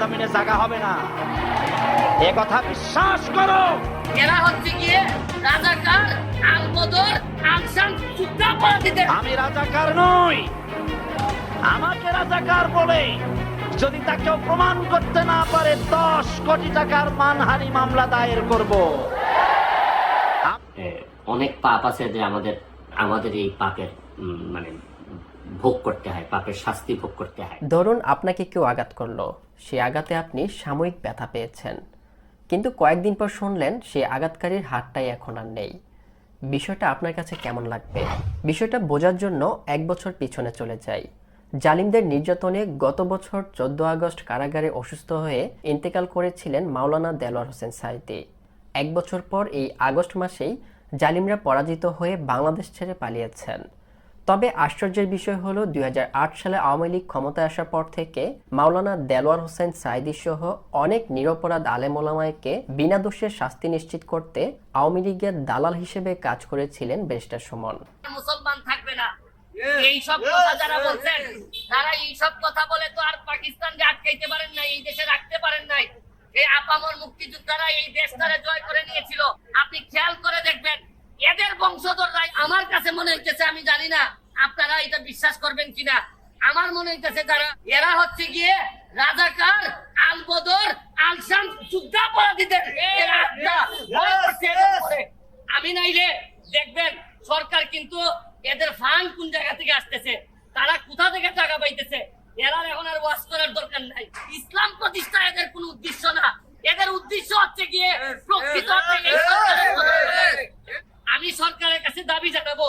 জমিনে জায়গা হবে না। এ কথা বিশ্বাস করো। এরা হচ্ছে গিয়ে রাজাকার আলবদর আলসান যুদ্ধাপরাধীদের আমি রাজাকার নই। আমাকে রাজাকার বলে যদি তাকেও প্রমাণ করতে না পারে দশ কোটি টাকার মানহানি মামলা দায়ের করব। অনেক পাপ আছে যে আমাদের আমাদের এই পাপের মানে ভোগ করতে হয় পাপের শাস্তি ভোগ করতে হয়। ধরুন আপনাকে কেউ আঘাত করল। সেই আঘাতে আপনি সাময়িক ব্যথা পেয়েছেন। কিন্তু কয়েকদিন পর শুনলেন সেই আঘাতকারীর হাতটাই এখন আর নেই। বিষয়টা আপনার কাছে কেমন লাগবে? বিষয়টা বোঝার জন্য এক বছর পিছনে চলে যাই। জালিমদের নির্যাতনে গত বছর চোদ্দ আগস্ট কারাগারে অসুস্থ হয়ে ইন্তেকাল করেছিলেন মাওলানা দেলোয়ার হোসেন সাইদি এক বছর পর এই আগস্ট মাসেই জালিমরা পরাজিত হয়ে বাংলাদেশ ছেড়ে পালিয়েছেন। তবে আশ্চর্যের বিষয় হলো দুই হাজার আট সালে আওয়ামী লীগ ক্ষমতায় আসার পর থেকে মাওলানা দেলোয়ার হোসেন সাইদি সহ অনেক নিরপরাধ আলেমোলামায়কে বিনা দোষে শাস্তি নিশ্চিত করতে আওয়ামী লীগের দালাল হিসেবে কাজ করেছিলেন ব্যারিস্টার সুমন। মুসলমান থাকবে না। এই সব কথা যারা বলছেন তারা এই সব কথা বলে তো আর পাকিস্তানকে আটকাইতে পারেন নাই এই দেশে রাখতে পারেন নাই। এই আপামর মুক্তিযোদ্ধারা এই দেশটারে জয় করে নিয়েছিল। আপনি খেয়াল করে দেখবেন এদের বংশধররাই আমার কাছে মনে হইতেছে আমি জানি না আপনারা এটা বিশ্বাস করবেন কিনা? আমার মনে হইতেছে যারা এরা হচ্ছে গিয়ে রাজাকার আলবদর আলসান এদের উপরে। আমি নাইলে দেখবেন সরকার কিন্তু এদের ফান্ড কোন জায়গা থেকে আসতেছে? তারা কোথা থেকে টাকা পাইতেছে? এরা এখন আর ওয়াশ করার দরকার নাই। ইসলাম প্রতিষ্ঠা এদের কোনো উদ্দেশ্য না। এদের উদ্দেশ্য হচ্ছে গিয়ে প্রকৃত। আমি সরকারের কাছে দাবি জানাব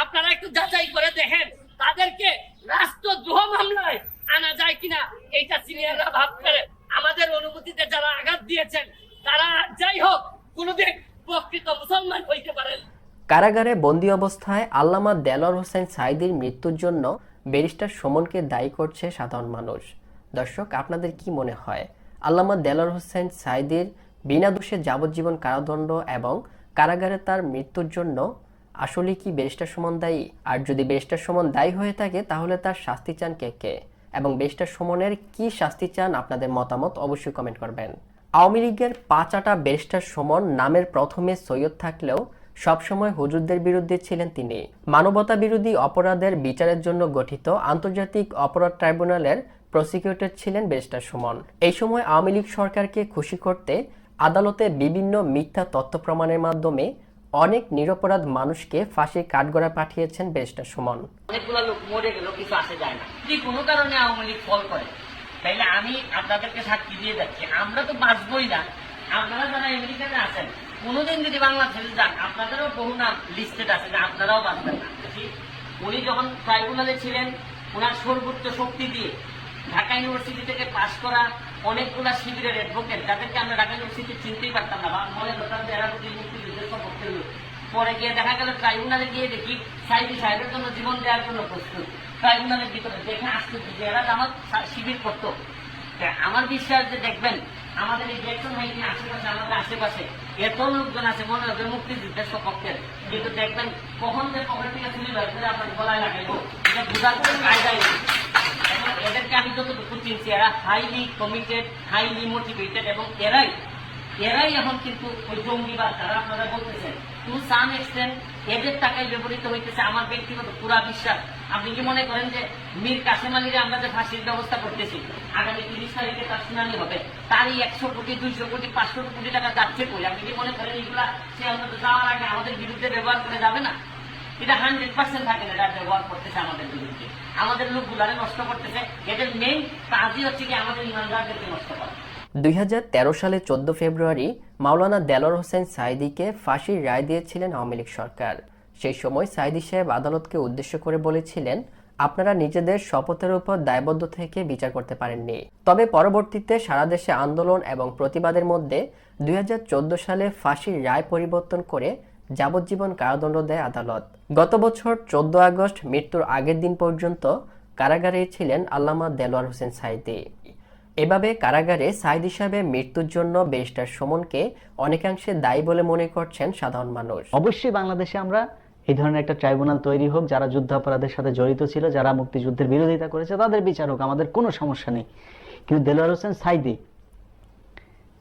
আপনারা একটু যাচাই করে দেখেন, তাদেরকে রাষ্ট্রদ্রোহ মামলায় আনা যায় কিনা, এইটা সিনিয়ররা ভাবতে আমাদের অনুমতিতে যারা আঘাত দিয়েছেন, তারা যাই হোক, কোনোদিন প্রকৃত মুসলমান হইতে পারেন কারাগারে বন্দি অবস্থায় আল্লামা দেলোয়ার হোসেন সাইদির মৃত্যুর জন্য ব্যারিস্টার সুমনকে দায়ী করছে সাধারণ মানুষ। দর্শক, আপনাদের কি মনে হয়? আল্লামা দেলোয়ার হোসেন সাইদির বিনা দোষে যাবজ্জীবন কারাদণ্ড এবং কারাগারে তার মৃত্যুর জন্য আসলে কি ব্যারিস্টার সুমন দায়ী? আর যদি ব্যারিস্টার সুমন দায়ী হয়ে থাকে, তাহলে তার শাস্তি চান কে কে? এবং ব্যারিস্টার সুমনের কি শাস্তি চান আপনাদের মতামত অবশ্যই কমেন্ট করবেন। আওয়ামী লীগের পাঁচাটা ব্যারিস্টার সুমন নামের প্রথমে সৈয়দ থাকলেও সবসময় হুজুরদের বিরুদ্ধে ছিলেন তিনি। মানবতা বিরোধী অপরাধের বিচারের জন্য গঠিত আন্তর্জাতিক অপরাধ ট্রাইব্যুনালের প্রসিকিউটর ছিলেন ব্যারিস্টার সুমন। এই সময় আওয়ামী লীগ সরকারকে খুশি করতে আদালতে বিভিন্ন মিথ্যা তথ্য প্রমাণের মাধ্যমে অনেক নিরপরাধ মানুষকে ফাঁসির কাঠগড়া পাঠিয়েছেন ব্যারিস্টার সুমন। অনেকগুলো লোক মরে গেল কিছু আসে যায় না। যদি কোনো কারণে আওয়ামী লীগ ফল করে, তাইলে আমি আপনাদেরকে সাক্ষী দিয়ে যাচ্ছি, আমরা তো বাঁচবই না। আপনারা যারা আমেরিকাতে আছেন, কোনোদিন যদি বাংলাদেশে যান, আপনাদেরও বহু নাম লিস্টেড আছে, যে আপনারাও বাঁচবেন না। উনি যখন ট্রাইব্যুনালে ছিলেন ওনার সর্বোচ্চ শক্তি দিয়ে ঢাকা ইউনিভার্সিটি থেকে পাশ করা অনেকগুলা শিবিরের অ্যাডভোকেট যাদেরকে আমরা ঢাকা ইউনিভার্সিটি চিনতেই পারতাম না, বা মনে করতাম যে এরা বুঝি মুক্তিযুদ্ধের সপক্ষের লোক। পরে গিয়ে দেখা গেল, ট্রাইব্যুনালে গিয়ে দেখি সাইদি সাহেবের জন্য জীবন দেওয়ার জন্য প্রস্তুত। ট্রাইব্যুনালের ভিতরে দেখে আসতে যে আমার শিবির করতো। আমার বিশ্বাস যে দেখবেন, আমাদের এই জ্যাকসন হাইটের আশেপাশে, আমাদের আশেপাশে এত লোকজন আছে, মনে হবে মুক্তিযুদ্ধের সপক্ষের। কিন্তু দেখবেন, কখন যে পকেট থেকে তুলে বের আপনার গলায় লাগাইবো, এটা বোঝার কোনো কায়দাই এদেরকে আমি যতটুকু চিনছি, এরা হাইলি কমিটেড হাইলি মোটিভেটেড এবং এরাই এরাই এখন কিন্তু ওই জঙ্গিবাদ তারা আপনারা বলতেছেন টু সাম এক্সটেন্ট এদের টাকায় ব্যবহৃত হইতেছে আমার ব্যক্তিগত পুরা বিশ্বাস। আপনি কি মনে করেন যে মীর কাসেম আলীরে আমরা যে ফাঁসির ব্যবস্থা করতেছি, আগামী তিরিশ তারিখে তার শুনানি হবে, তারই একশো কোটি, দুইশো কোটি, পাঁচশো কোটি টাকা যাচ্ছে কই? আপনি কি মনে করেন এগুলা সে অন্তত যাওয়ার আগে আমাদের বিরুদ্ধে ব্যবহার করে যাবে না? এটা হান্ড্রেড পার্সেন্ট থাকে না, এটা ব্যবহার করতেছে আমাদের বিরুদ্ধে। আমাদের লোকগুলারে নষ্ট করতেছে, এদের মেইন কাজই হচ্ছে কি আমাদের ইমানদারদেরকে নষ্ট করা। দুই হাজার তেরো সালে চোদ্দ ফেব্রুয়ারি মাওলানা দেলোয়ার হোসেন সাইদিকে ফাঁসির রায় দিয়েছিলেন আওয়ামী লীগ সরকার। সেই সময় সাইদি সাহেব আদালতকে উদ্দেশ্য করে বলেছিলেন, আপনারা নিজেদের শপথের উপর দায়বদ্ধ থেকে বিচার করতে পারেননি। তবে পরবর্তীতে সারা দেশে আন্দোলন এবং প্রতিবাদের মধ্যে দুই হাজার চোদ্দ সালে ফাঁসির রায় পরিবর্তন করে যাবজ্জীবন কারাদণ্ড দেয় আদালত। গত বছর চোদ্দ আগস্ট মৃত্যুর আগের দিন পর্যন্ত কারাগারে ছিলেন আল্লামা দেলোয়ার হোসেন সাইদি এভাবে কারাগারে সাইদ হিসাবে মৃত্যুর জন্য ব্যারিস্টার সুমনকে অনেকাংশে দায়ী বলে মনে করছেন সাধারণ মানুষ। অবশ্যই বাংলাদেশে আমরা এই ধরনের একটা ট্রাইব্যুনাল তৈরি হোক, যারা যুদ্ধাপরাধের সাথে জড়িত ছিল, যারা মুক্তিযুদ্ধের বিরোধিতা করেছে, তাদের বিচার হোক, আমাদের কোনো সমস্যা নেই। কিন্তু দেলোয়ার হোসেন সাইদি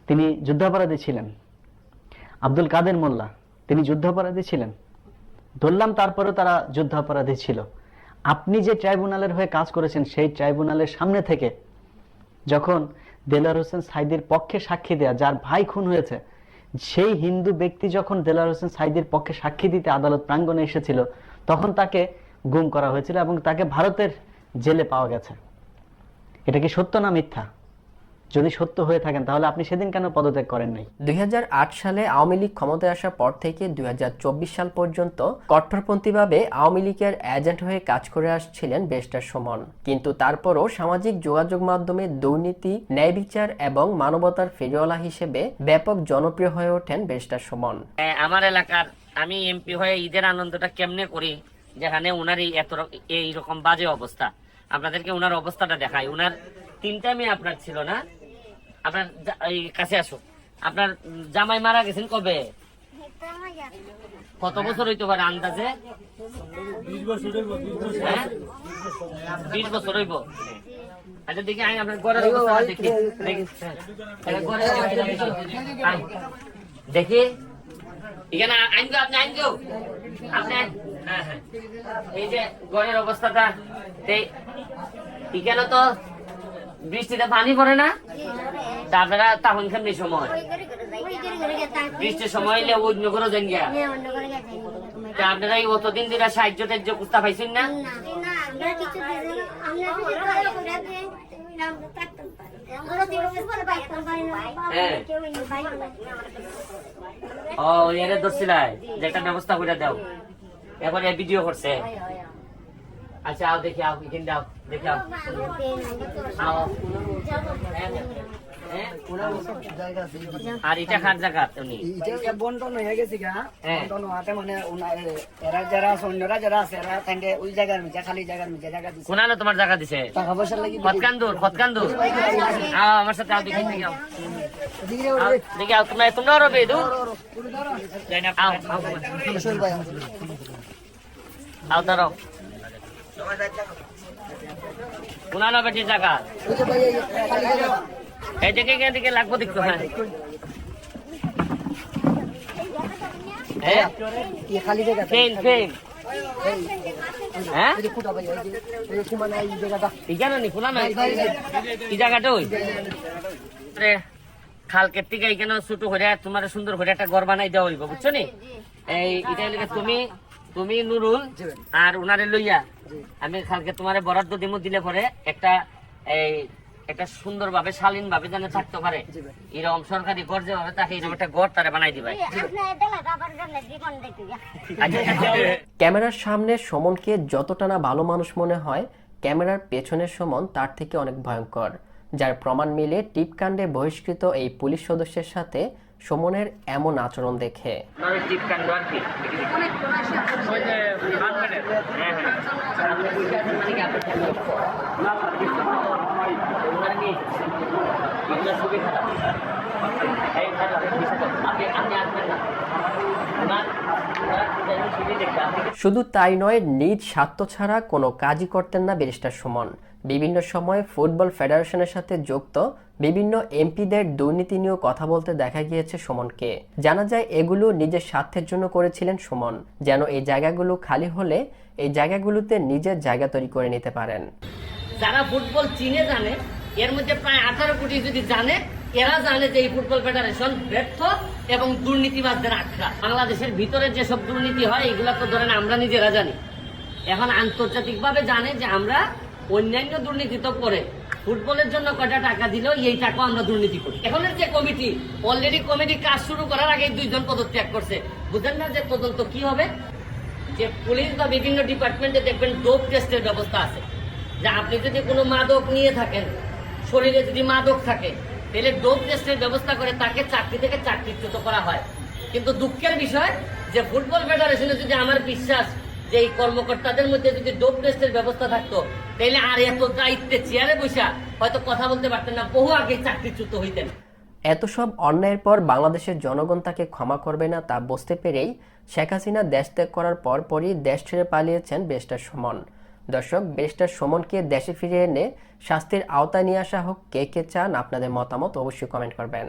তিনি যুদ্ধাপরাধী ছিলেন। আব্দুল কাদের মোল্লা, তিনি যুদ্ধাপরাধী ছিলেন। ধরলাম তারপরেও তারা যুদ্ধাপরাধী ছিল। আপনি যে ট্রাইব্যুনালের হয়ে কাজ করেছেন, সেই ট্রাইব্যুনালের সামনে থেকে যখন দেলার হোসেন সাইদির পক্ষে সাক্ষী দেয়া, যার ভাই খুন হয়েছে, সেই হিন্দু ব্যক্তি যখন দেলার হোসেন সাইদির পক্ষে সাক্ষী দিতে আদালত প্রাঙ্গণে এসেছিল, তখন তাকে গুম করা হয়েছিল এবং তাকে ভারতের জেলে পাওয়া গেছে। এটা কি সত্য না মিথ্যা? যদি সত্য হয়ে থাকেন তাহলে আপনি সেদিন কেন পদত্যাগ করেন নাই? দুই হাজার আট সালে আওয়ামী লীগ ক্ষমতায় আসার পর থেকে দুই হাজার চব্বিশ সাল পর্যন্ত কট্টরপন্থীভাবে আওয়ামী লীগের এজেন্ট হয়ে কাজ করে আসছিলেন বেস্টার সুমন। কিন্তু তারপরও সামাজিক যোগাযোগ মাধ্যমে দুর্নীতি ন্যায় বিচার এবং মানবতার ফেরিওয়ালা হিসেবে ব্যাপক জনপ্রিয় হয়ে ওঠেন বেস্টার সুমন। হ্যাঁ, আমার এলাকার আমি এমপি হয়ে ঈদের আনন্দটা কেমনে করি? যেখানে উনার এই এত এইরকম বাজে অবস্থা। আপনাদেরকে উনার অবস্থাটা দেখাই। উনার তিনটা মেয়ে আপনার ছিল না? আপনার কাছে আসো। আপনার জামাই মারা গেছেন কবে? কত বছর হইতে পারে আন্দাজে? হ্যাঁ? বিশ বছর হইব। আচ্ছা দেখি আই আপনার ঘরের অবস্থা দেখি। দেখি হ্যাঁ। অবস্থা দেখি। দেখি। এখানে আইনগো আপনি আইনগো আপনি হ্যাঁ হ্যাঁ। এই যে ঘরের অবস্থাটা এখানে তো বৃষ্টিতে পানি পড়ে না? তা আপনারা তখন কেমনি সময়। বৃষ্টির সময় হইলে অন্য করে দেন গিয়া। আপনারা এই অতদিন দিন সাহায্য টাহ্য কুস্তা পাইছেন না? ও, এর ধরছিলাই যে একটা ব্যবস্থা করে দাও। এবার এই ভিডিও করছে। আচ্ছা আও দেখি আও এখানে দাও দেখি আও। আও। হ্যাঁ? আর এটা খার জায়গা উনি। এটা বন্টন হয়ে। গেছে গা। বন্টন মানে এরা যারা আছে অন্যরা যারা আছে এরা তাইকে ওই জায়গার মিজা খালি জায়গার জায়গা দিছে কোনানো তোমার জায়গা দিছে? টাকা পয়সা লাগি খতকান্দুর খতকান্দুর। আও আমার সাথে আও দেখি দেখি আও। আও, আও আও আও কোনানো বেটি জায়গা ওই যে ভাই এই খালি জায়গা এই দিকে এখান থেকে লাগবো দেখতো হ্যাঁ খালকের থেকে এখানে ছোট হয়ে তোমার সুন্দর করে একটা ঘর বানাই দেওয়া হইব, বুঝছ নি? এই তুমি তুমি নুরুল আর উনারে লইয়া। আমি খালকে তোমার বরাদ্দ দিমু দিলে পরে একটা এই একটা সুন্দর ভাবে শালীন ভাবে যেন থাকতে পারে। এরকম সরকারি ঘর যেভাবে থাকে এরকম একটা ঘর তারা বানাই দিবে। ক্যামেরার সামনে সমনকে যতটা না ভালো মানুষ মনে হয় ক্যামেরার পেছনের সমন তার থেকে অনেক ভয়ঙ্কর। যার প্রমাণ মিলে টিপকাণ্ডে বহিষ্কৃত এই পুলিশ সদস্যের সাথে সুমনের এমন আচরণ দেখে। হ্যাঁ, হ্যাঁ। আপনি বুঝে আছেন মানে কি আপনার ফ্যামিলি? ওনারা নিয়ে এসেছে। খুবই খারাপ। এই খারাপ, আপনি আপনি আসবেন না। শুধু তাই নয় নিজ স্বার্থ ছাড়া কোনো কাজই করতেন না ব্যারিস্টার সুমন। বিভিন্ন সময় ফুটবল ফেডারেশনের সাথে যুক্ত বিভিন্ন এমপিদের দুর্নীতি নিয়েও কথা বলতে দেখা গিয়েছে সুমনকে। জানা যায় এগুলো নিজের স্বার্থের জন্য করেছিলেন সুমন। যেন এই জায়গাগুলো খালি হলে এই জায়গাগুলোতে নিজের জায়গা তৈরি করে নিতে পারেন। যারা ফুটবল চিনে জানে এর মধ্যে প্রায় আঠারো কোটি যদি জানে, এরা জানে যে এই ফুটবল ফেডারেশন ব্যর্থ এবং দুর্নীতিবাদদের আখড়া। বাংলাদেশের ভিতরে যেসব দুর্নীতি হয় এগুলা তো ধরেন আমরা নিজেরা জানি। এখন আন্তর্জাতিকভাবে জানে যে আমরা অন্যান্য দুর্নীতি তো করে, ফুটবলের জন্য কয়টা টাকা দিলেও এই টাকা আমরা দুর্নীতি করি। এখনের যে কমিটি অলরেডি কমিটি কাজ শুরু করার আগে দুইজন পদত্যাগ করছে। বুঝেন না যে তদন্ত কি হবে? যে পুলিশ বা বিভিন্ন ডিপার্টমেন্টে দেখবেন ডোপ টেস্টের ব্যবস্থা আছে। যে আপনি যদি কোনো মাদক নিয়ে থাকেন শরীরে যদি মাদক থাকে, তাহলে ডোপ টেস্টের ব্যবস্থা করে তাকে চাকরি থেকে চাকরিচ্যুত করা হয়। কিন্তু দুঃখের বিষয় যে ফুটবল ফেডারেশনে যদি আমার বিশ্বাস যে এই কর্মকর্তাদের মধ্যে যদি ডোপ টেস্টের ব্যবস্থা থাকতো, তাহলে আর এত দায়িত্বে চেয়ারে বসা হয়তো কথা বলতে পারতেন না, বহু আগে চাকরিচ্যুত হইতেন। এত সব অন্যায়ের পর বাংলাদেশের জনগণ তাকে ক্ষমা করবে না তা বুঝতে পেরেই শেখ হাসিনা দেশ ত্যাগ করার পরপরই দেশ ছেড়ে পালিয়েছেন বেস্টার সুমন। দর্শক, ব্যারিস্টার সুমনকে দেশে ফিরিয়ে এনে শাস্তির আওতায় নিয়ে আসা হোক, কে কে চান আপনাদের মতামত অবশ্যই কমেন্ট করবেন।